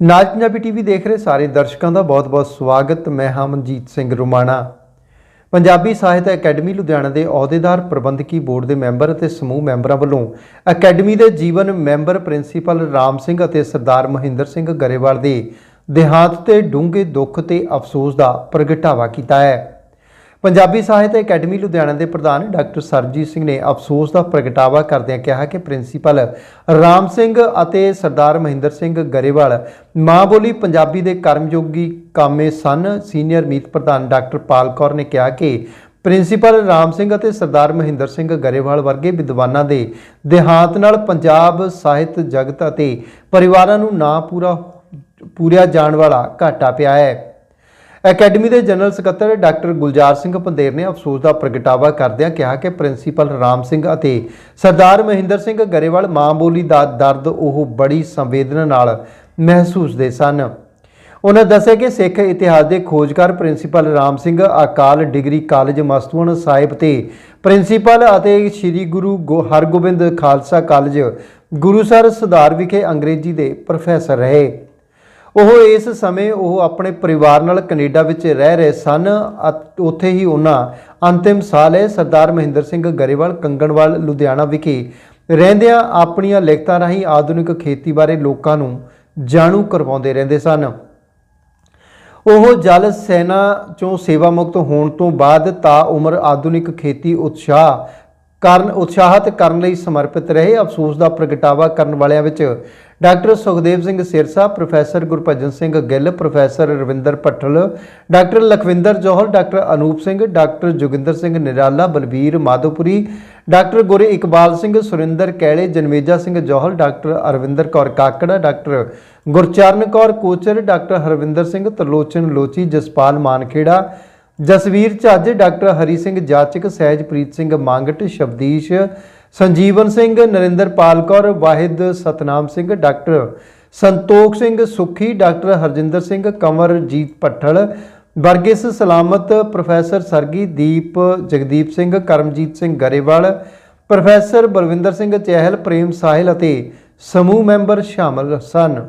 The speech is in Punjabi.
ਨਾਜ ਪੰਜਾਬੀ ਟੀਵੀ ਦੇਖ ਰਹੇ ਸਾਰੇ ਦਰਸ਼ਕਾਂ ਦਾ ਬਹੁਤ-ਬਹੁਤ ਸਵਾਗਤ। ਮੈਂ ਹਾਂ ਮਨਜੀਤ ਸਿੰਘ ਰੁਮਾਣਾ। ਪੰਜਾਬੀ ਸਾਹਿਤ ਅਕੈਡਮੀ ਲੁਧਿਆਣਾ ਦੇ ਅਹੁਦੇਦਾਰ, ਪ੍ਰਬੰਧਕੀ ਬੋਰਡ ਦੇ ਮੈਂਬਰ ਅਤੇ ਸਮੂਹ ਮੈਂਬਰਾਂ ਵੱਲੋਂ ਅਕੈਡਮੀ ਦੇ ਜੀਵਨ ਮੈਂਬਰ ਪ੍ਰਿੰਸੀਪਲ ਰਾਮ ਸਿੰਘ ਅਤੇ ਸਰਦਾਰ ਮਹਿੰਦਰ ਸਿੰਘ ਗਰੇਵਾਲ ਦੇ ਦੇਹਾਂਤ ਤੇ ਡੂੰਘੇ ਦੁੱਖ ਤੇ ਅਫਸੋਸ ਦਾ ਪ੍ਰਗਟਾਵਾ ਕੀਤਾ ਹੈ। ਪੰਜਾਬੀ ਸਾਹਿਤ ਅਕੈਡਮੀ ਲੁਧਿਆਣਾ ਦੇ ਪ੍ਰਧਾਨ ਡਾਕਟਰ ਸਰਜੀਤ ਸਿੰਘ ਨੇ ਅਫਸੋਸ ਦਾ ਪ੍ਰਗਟਾਵਾ ਕਰਦਿਆਂ ਕਿਹਾ ਕਿ ਪ੍ਰਿੰਸੀਪਲ ਰਾਮ ਸਿੰਘ ਅਤੇ ਸਰਦਾਰ ਮਹਿੰਦਰ ਸਿੰਘ ਗਰੇਵਾਲ ਮਾਂ ਬੋਲੀ ਪੰਜਾਬੀ ਦੇ ਕਰਮਯੋਗੀ ਕਾਮੇ ਸਨ। ਸੀਨੀਅਰ ਮੀਤ ਪ੍ਰਧਾਨ ਡਾਕਟਰ ਪਾਲ ਕੌਰ ਨੇ ਕਿਹਾ ਕਿ ਪ੍ਰਿੰਸੀਪਲ ਰਾਮ ਸਿੰਘ ਅਤੇ ਸਰਦਾਰ ਮਹਿੰਦਰ ਸਿੰਘ ਗਰੇਵਾਲ ਵਰਗੇ ਵਿਦਵਾਨਾਂ ਦੇ ਦੇਹਾਂਤ ਨਾਲ ਪੰਜਾਬ ਸਾਹਿਤ ਜਗਤ ਅਤੇ ਪਰਿਵਾਰਾਂ ਨੂੰ ਨਾ ਪੂਰਾ ਪੂਰਿਆ ਜਾਣ ਵਾਲਾ ਘਾਟਾ ਪਿਆ ਹੈ। ਅਕੈਡਮੀ ਦੇ ਜਨਰਲ ਸਕੱਤਰ ਡਾਕਟਰ ਗੁਲਜ਼ਾਰ ਸਿੰਘ ਪੰਦੇਰ ਨੇ ਅਫਸੋਸ ਦਾ ਪ੍ਰਗਟਾਵਾ ਕਰਦਿਆਂ ਕਿਹਾ ਕਿ ਪ੍ਰਿੰਸੀਪਲ ਰਾਮ ਸਿੰਘ ਅਤੇ ਸਰਦਾਰ ਮਹਿੰਦਰ ਸਿੰਘ ਗਰੇਵਾਲ ਮਾਂ ਬੋਲੀ ਦਾ ਦਰਦ ਉਹ ਬੜੀ ਸੰਵੇਦਨਾ ਨਾਲ ਮਹਿਸੂਸ ਦੇ ਸਨ। ਉਹਨਾਂ ਦੱਸਿਆ ਕਿ ਸਿੱਖ ਇਤਿਹਾਸ ਦੇ ਖੋਜਕਾਰ principal Ram Singh Akal degree college Mastuana Sahib ਤੇ ਪ੍ਰਿੰਸੀਪਲ ਅਤੇ ਸ੍ਰੀ ਗੁਰੂ ਗੋ- ਹਰਗੋਬਿੰਦ ਖਾਲਸਾ ਕਾਲਜ ਗੁਰੂਸਰ ਸੁਧਾਰ ਵਿਖੇ ਅੰਗਰੇਜ਼ੀ ਦੇ ਪ੍ਰੋਫੈਸਰ ਰਹੇ। ਉਹ ਇਸ ਸਮੇਂ ਉਹ ਆਪਣੇ ਪਰਿਵਾਰ ਨਾਲ ਕੈਨੇਡਾ ਵਿੱਚ ਰਹਿ ਰਹੇ ਸਨ ਉੱਥੇ ਹੀ ਉਹਨਾਂ ਅੰਤਿਮ ਸਾਲ ਹੈ, ਸਰਦਾਰ ਮਹਿੰਦਰ ਸਿੰਘ ਗਰੇਵਾਲ, ਕੰਗਣਵਾਲ, ਲੁਧਿਆਣਾ ਵਿਖੇ ਰਹਿੰਦਿਆਂ ਆਪਣੀਆਂ ਲਿਖਤਾਂ ਰਾਹੀਂ ਆਧੁਨਿਕ ਖੇਤੀ ਬਾਰੇ ਲੋਕਾਂ ਨੂੰ ਜਾਣੂ ਕਰਵਾਉਂਦੇ ਰਹਿੰਦੇ ਸਨ। ਉਹ ਜਲ ਸੈਨਾ ਚੋਂ ਸੇਵਾ ਮੁਕਤ ਹੋਣ ਤੋਂ ਬਾਅਦ ਤਾ ਉਮਰ ਆਧੁਨਿਕ ਖੇਤੀ ਉਤਸ਼ਾਹ ਕਰਨ, ਉਤਸ਼ਾਹਤ ਕਰਨ ਲਈ ਸਮਰਪਿਤ ਰਹੇ। ਅਫਸੋਸ ਦਾ ਪ੍ਰਗਟਾਵਾ ਕਰਨ ਵਾਲਿਆਂ ਵਿੱਚ doctor Sukhdev Singh Sirsa, professor Gurbhajan Singh Gill, professor Ravinder Bhathal, doctor Lakhwinder Johal doctor Anoop Singh, doctor Joginder Singh Nirala Balbir Madhopuri, doctor Guriqbal Singh, Surinder Kaile, Janmeja Singh Johal doctor Arvinder Kaur Kakra, doctor Gurcharan Kaur Kochar, doctor Harvinder Singh Tarlochan Lochi, Jaspal Mankhera, Jasvir Jhajj, doctor Hari Singh Jachak, Sahajpreet Singh Mangat, Shabdish Sanjeevan Singh Narinderpal Kaur, Wahid Satnam Singh, doctor Santokh Singh Sukhi, doctor Harjinder Singh Kanwarjit Bhathal, Varghese Salamat professor Sargi Deep Jagdeep Singh, Karamjit Singh Grewal, professor Balwinder Singh Chahal, Prem Sahil ਅਤੇ ਸਮੂਹ ਮੈਂਬਰ ਸ਼ਾਮਲ ਸਨ।